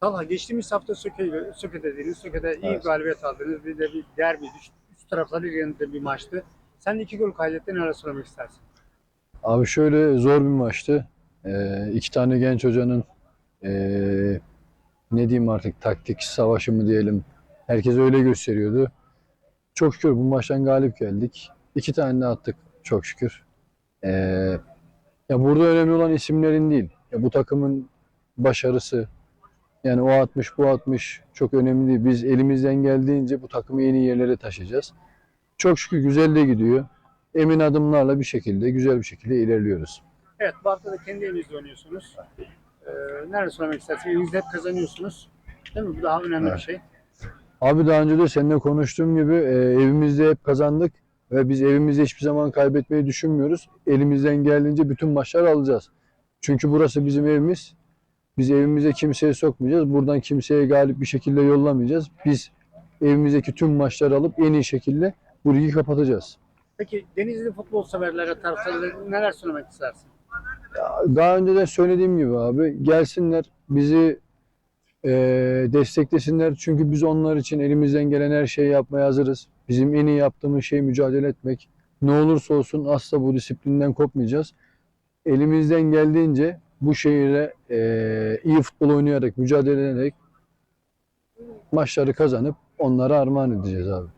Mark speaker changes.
Speaker 1: Talha geçtiğimiz hafta Söke, Söke'deydiniz. Söke'de iyi
Speaker 2: Evet.
Speaker 1: galibiyet aldınız. Bir de bir derbi. Üst, üst tarafları yanında bir maçtı. Sen de iki gol kaydettin. Neler söylemek istersin?
Speaker 2: Abi şöyle zor bir maçtı. Ee, iki tane genç hocanın ee, ne diyeyim artık taktik savaşı mı diyelim. Herkes öyle gösteriyordu. Çok şükür bu maçtan galip geldik. İki tane de attık çok şükür. Ee, ya burada önemli olan isimlerin değil. Ya bu takımın başarısı. Yani o 60 bu 60 çok önemli değil. Biz elimizden geldiğince bu takımı en iyi yerlere taşıyacağız. Çok şükür güzel de gidiyor. Emin adımlarla bir şekilde, güzel bir şekilde ilerliyoruz.
Speaker 1: Evet bu hafta da kendi evinizde oynuyorsunuz. Ee, neler söylemek istersin? Evinizde hep kazanıyorsunuz. Değil mi? Bu daha önemli bir
Speaker 2: Evet.
Speaker 1: şey.
Speaker 2: Abi daha önce de seninle konuştuğum gibi e, evimizde hep kazandık ve biz evimizde hiçbir zaman kaybetmeyi düşünmüyoruz. Elimizden geldiğince bütün maçları alacağız. Çünkü burası bizim evimiz. Biz evimize kimseyi sokmayacağız. Buradan kimseye galip bir şekilde yollamayacağız. Biz evimizdeki tüm maçları alıp en iyi şekilde bu ligi kapatacağız.
Speaker 1: Peki Denizli futbol severlere, taraftarlara neler söylemek istersin?
Speaker 2: Daha önceden söylediğim gibi abi gelsinler bizi e, desteklesinler. Çünkü biz onlar için elimizden gelen her şeyi yapmaya hazırız. Bizim en iyi yaptığımız şey mücadele etmek. Ne olursa olsun asla bu disiplinden kopmayacağız. Elimizden geldiğince bu şehire e, iyi futbol oynayarak, mücadele ederek maçları kazanıp onlara armağan edeceğiz abi.